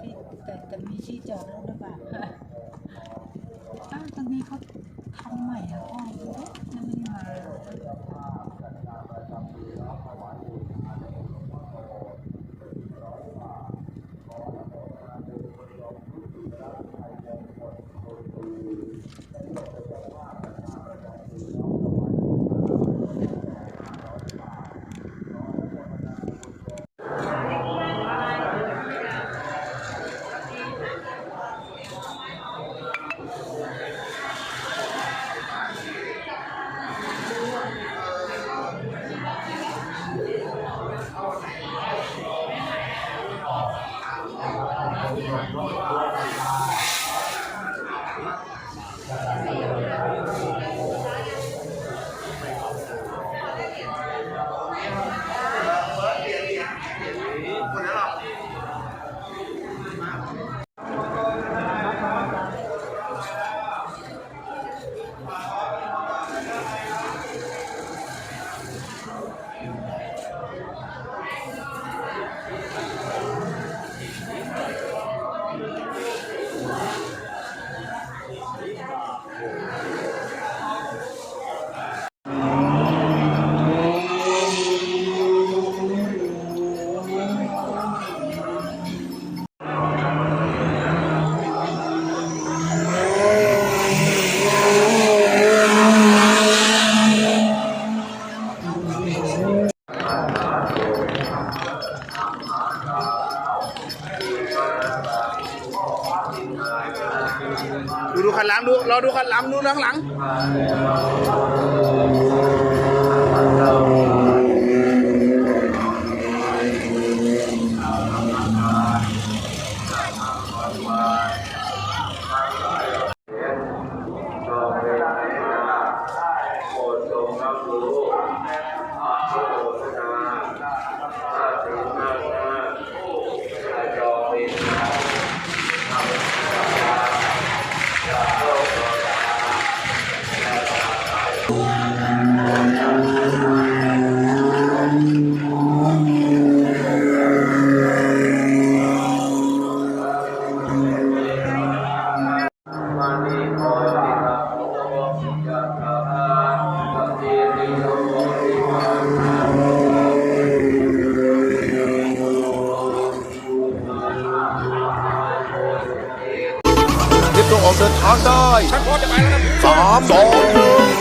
ที่แต่แต่มีที่จอดรถหรือเปล่า อ้าวตรงนี้เขาทำใหม่อะพ่อดูดิยังไม่ได้มา ดูดูคันหลังดูเราดูคันหลังดูหลังหลัง ริโยติมาเตรียมตัวออกเดินทางได้ชักพอจะไปแล้วครับสามสองหนึ่ง